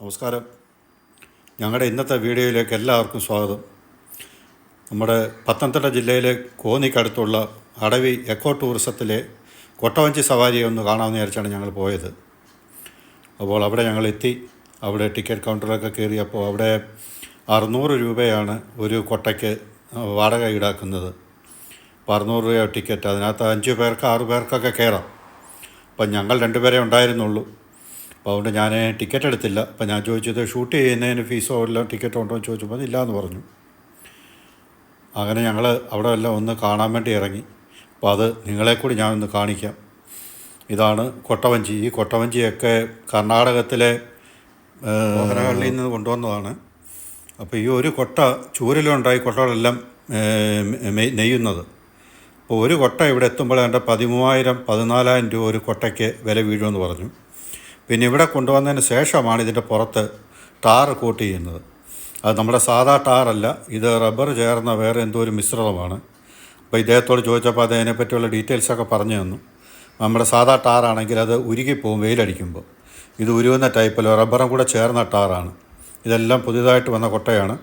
നമസ്കാരം. ഞങ്ങളുടെ ഇന്നത്തെ വീഡിയോയിലേക്ക് എല്ലാവർക്കും സ്വാഗതം. നമ്മുടെ പത്തനംതിട്ട ജില്ലയിലെ കോന്നിക്കടുത്തുള്ള അടവി എക്കോ ടൂറിസത്തിലെ കൊട്ടവഞ്ചി സവാരി ഒന്ന് കാണാമെന്ന് വിചാരിച്ചാണ് ഞങ്ങൾ പോയത്. അപ്പോൾ അവിടെ ഞങ്ങൾ എത്തി അവിടെ ടിക്കറ്റ് കൗണ്ടറിലൊക്കെ കയറിയപ്പോൾ അവിടെ അറുന്നൂറ് രൂപയാണ് ഒരു കൊട്ടയ്ക്ക് വാടക ഈടാക്കുന്നത്. അപ്പോൾ അറുന്നൂറ് രൂപ ടിക്കറ്റ്. അതിനകത്ത് അഞ്ച് പേർക്ക് ആറ് പേർക്കൊക്കെ കയറാം. അപ്പം ഞങ്ങൾ രണ്ടുപേരെ ഉണ്ടായിരുന്നുള്ളൂ. അപ്പോൾ അതുകൊണ്ട് ഞാൻ ടിക്കറ്റ് എടുത്തില്ല. അപ്പോൾ ഞാൻ ചോദിച്ചത് ഷൂട്ട് ചെയ്യുന്നതിന് ഫീസോ എല്ലാം ടിക്കറ്റോ ഉണ്ടോ? എന്ന് ചോദിച്ചപ്പോൾ ഇല്ല എന്ന് പറഞ്ഞു. അങ്ങനെ ഞങ്ങൾ അവിടെ എല്ലാം ഒന്ന് കാണാൻ വേണ്ടി ഇറങ്ങി. അപ്പോൾ അത് നിങ്ങളെ കൂടി ഞാൻ ഒന്ന് കാണിക്കാം. ഇതാണ് കൊട്ടവഞ്ചി. ഈ കൊട്ടവഞ്ചിയൊക്കെ കർണാടകത്തിലെ മോഹനഹള്ളിയിൽ നിന്ന് കൊണ്ടുവന്നതാണ്. അപ്പോൾ ഈ ഒരു കൊട്ട ചൂരിലുണ്ടായി കൊട്ടകളെല്ലാം നെയ്യുന്നത്. അപ്പോൾ ഒരു കൊട്ട ഇവിടെ എത്തുമ്പോൾ എന്റെ പതിമൂവായിരം പതിനാലായിരം രൂപ ഒരു കൊട്ടയ്ക്ക് വില വീഴുമെന്ന് പറഞ്ഞു. പിന്നെ ഇവിടെ കൊണ്ടുവന്നതിന് ശേഷമാണ് ഇതിന്റെ പുറത്ത് ടാർ കോട്ട് ചെയ്യുന്നത്. അത് നമ്മുടെ സാധാ ടാറല്ല ഇത് റബ്ബർ ചേർന്ന വേറെ എന്തോ ഒരു മിശ്രിതമാണ്. അപ്പോൾ ഇദ്ദേഹത്തോട് ചോദിച്ചപ്പോൾ അത് അതിനെപ്പറ്റിയുള്ള ഡീറ്റെയിൽസൊക്കെ പറഞ്ഞു തന്നു. നമ്മുടെ സാധാ ടാറാണെങ്കിൽ അത് ഉരുകിപ്പോവും വെയിലടിക്കുമ്പോൾ ഇത് ഉരുവുന്ന ടൈപ്പിൽ റബ്ബറും കൂടെ ചേർന്ന ടാറാണ്. ഇതെല്ലാം പുതിയതായിട്ട് വന്ന കൊട്ടയാണ്.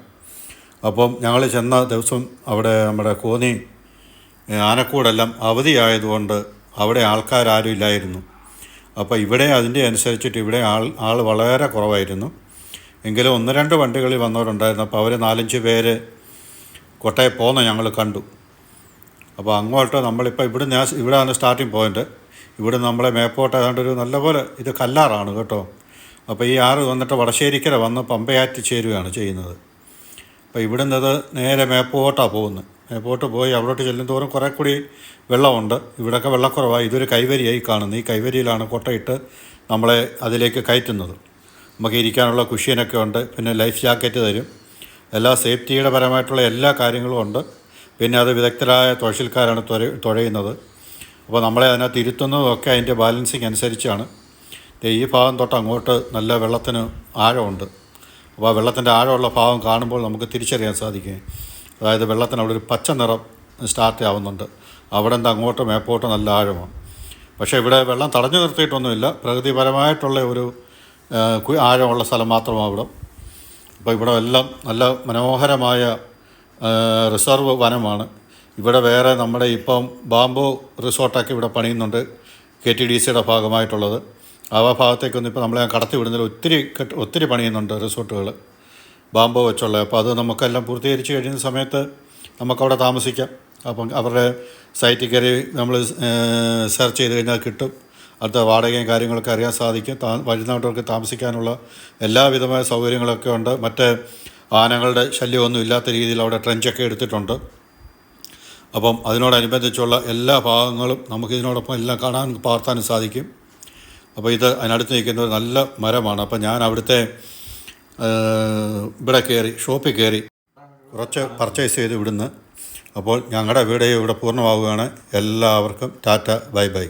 അപ്പം ഞങ്ങൾ ചെന്ന ദിവസം അവിടെ നമ്മുടെ കോന്നി ആനക്കൂടെല്ലാം അവധിയായതുകൊണ്ട് അവിടെ ആൾക്കാരും ഇല്ലായിരുന്നു അപ്പോൾ ഇവിടെ അതിന്റെ അനുസരിച്ചിട്ട് ഇവിടെ ആൾ ആൾ വളരെ കുറവായിരുന്നു. എങ്കിലും ഒന്ന് രണ്ട് വണ്ടികളിൽ വന്നവരുണ്ടായിരുന്നു. അപ്പോൾ അവർ നാലഞ്ച് പേര് കൊട്ടയെ പോകുന്ന ഞങ്ങൾ കണ്ടു. അപ്പോൾ അങ്ങോട്ട് നമ്മളിപ്പോൾ ഇവിടെ ഞാൻ ഇവിടെയാണ് സ്റ്റാർട്ടിംഗ് പോയിന്റ് ഇവിടെ നമ്മളെ മേപ്പോട്ട് ഏതാണ്ട് ഒരു നല്ലപോലെ ഇത് കല്ലാറാണ് കേട്ടോ. അപ്പോൾ ഈ ആറ് വന്നിട്ട് വടശ്ശേരിക്കര വന്ന് പമ്പയാറ്റി ചേരുകയാണ് ചെയ്യുന്നത്. അപ്പോൾ ഇവിടുന്ന് നേരെ മേപ്പോട്ടാണ് പോകുന്നത്. മേപ്പോട്ട് പോയി അവിടോട്ട് ചെല്ലും തോറും കുറേ കൂടി വെള്ളമുണ്ട്. ഇവിടെയൊക്കെ വെള്ളക്കുറവാണ് ഇതൊരു കൈവരിയായി കാണുന്നത് ഈ കൈവരിയിലാണ് കൊട്ടയിട്ട് നമ്മളെ അതിലേക്ക് കയറ്റുന്നത്. നമുക്ക് ഇരിക്കാനുള്ള കുഷ്യനൊക്കെ ഉണ്ട്. പിന്നെ ലൈഫ് ജാക്കറ്റ് തരും. എല്ലാ സേഫ്റ്റിയുടെ പരമായിട്ടുള്ള എല്ലാ കാര്യങ്ങളും ഉണ്ട്. പിന്നെ അത് വിദഗ്ധരായ തുഴച്ചിൽക്കാരാണ് തുഴ തുഴയുന്നത്. അപ്പോൾ നമ്മളെ അതിനകത്ത് ഇരുത്തുന്നതും ഒക്കെ അതിന്റെ ബാലൻസിങ് അനുസരിച്ചാണ്. ഈ ഭാഗം തൊട്ട് അങ്ങോട്ട് നല്ല വെള്ളത്തിന് ആഴമുണ്ട്. അപ്പോൾ ആ വെള്ളത്തിന്റെ ആഴമുള്ള ഭാഗം കാണുമ്പോൾ നമുക്ക് തിരിച്ചറിയാൻ സാധിക്കും. അതായത് വെള്ളത്തിന് അവിടെ ഒരു പച്ച നിറം സ്റ്റാർട്ട് ആവുന്നുണ്ട്. അവിടെ നിന്ന് അങ്ങോട്ട് മേപ്പോട്ട് നല്ല ആഴമാണ്. പക്ഷേ ഇവിടെ വെള്ളം തടഞ്ഞു നിർത്തിയിട്ടൊന്നുമില്ല. പ്രകൃതിപരമായിട്ടുള്ള ഒരു ആഴമുള്ള സ്ഥലം മാത്രമാണ് അവിടെ. അപ്പോൾ ഇവിടെ എല്ലാം നല്ല മനോഹരമായ റിസർവ് വനമാണ്. ഇവിടെ വേറെ നമ്മുടെ ഇപ്പം ബാംബോ റിസോർട്ടൊക്കെ ഇവിടെ പണിയുന്നുണ്ട്. കെ ടി ഡി സിയുടെ ഭാഗമായിട്ടുള്ളത്. ആ ഭാഗത്തേക്കൊന്നും ഇപ്പോൾ നമ്മളെ കടത്തി വിടുന്നതിൽ ഒത്തിരി ഒത്തിരി പണിയുന്നുണ്ട് റിസോർട്ടുകൾ. ബാംബോ വെച്ചുള്ള അപ്പോൾ അത് നമുക്കെല്ലാം പൂർത്തീകരിച്ച് കഴിയുന്ന സമയത്ത് നമുക്കവിടെ താമസിക്കാം. അപ്പം അവരുടെ സൈറ്റിൽ കയറി നമ്മൾ സെർച്ച് ചെയ്ത് കഴിഞ്ഞാൽ കിട്ടും. അടുത്ത വാടകയും കാര്യങ്ങളൊക്കെ അറിയാൻ സാധിക്കും. താ വരുന്നവർക്ക് താമസിക്കാനുള്ള എല്ലാവിധമായ സൗകര്യങ്ങളൊക്കെ ഉണ്ട്. മറ്റ് ആനകളുടെ ശല്യമൊന്നും ഇല്ലാത്ത രീതിയിൽ അവിടെ ട്രെഞ്ചൊക്കെ എടുത്തിട്ടുണ്ട്. അപ്പം അതിനോടനുബന്ധിച്ചുള്ള എല്ലാ ഭാഗങ്ങളും നമുക്കിതിനോടൊപ്പം എല്ലാം കാണാൻ പാർത്താനും സാധിക്കും. അപ്പോൾ ഇത് അതിനടുത്ത് നിൽക്കുന്ന ഒരു നല്ല മരമാണ്. അപ്പോൾ ഞാൻ അവിടുത്തെ ഇവിടെ കയറി ഷോപ്പിൽ കയറി കുറച്ച് പർച്ചേസ് ചെയ്ത് ഇവിടുന്ന്. അപ്പോൾ ഞങ്ങളുടെ വീഡിയോ ഇവിടെ പൂർണമാവുകയാണ്. എല്ലാവർക്കും ടാറ്റ ബൈ ബൈ.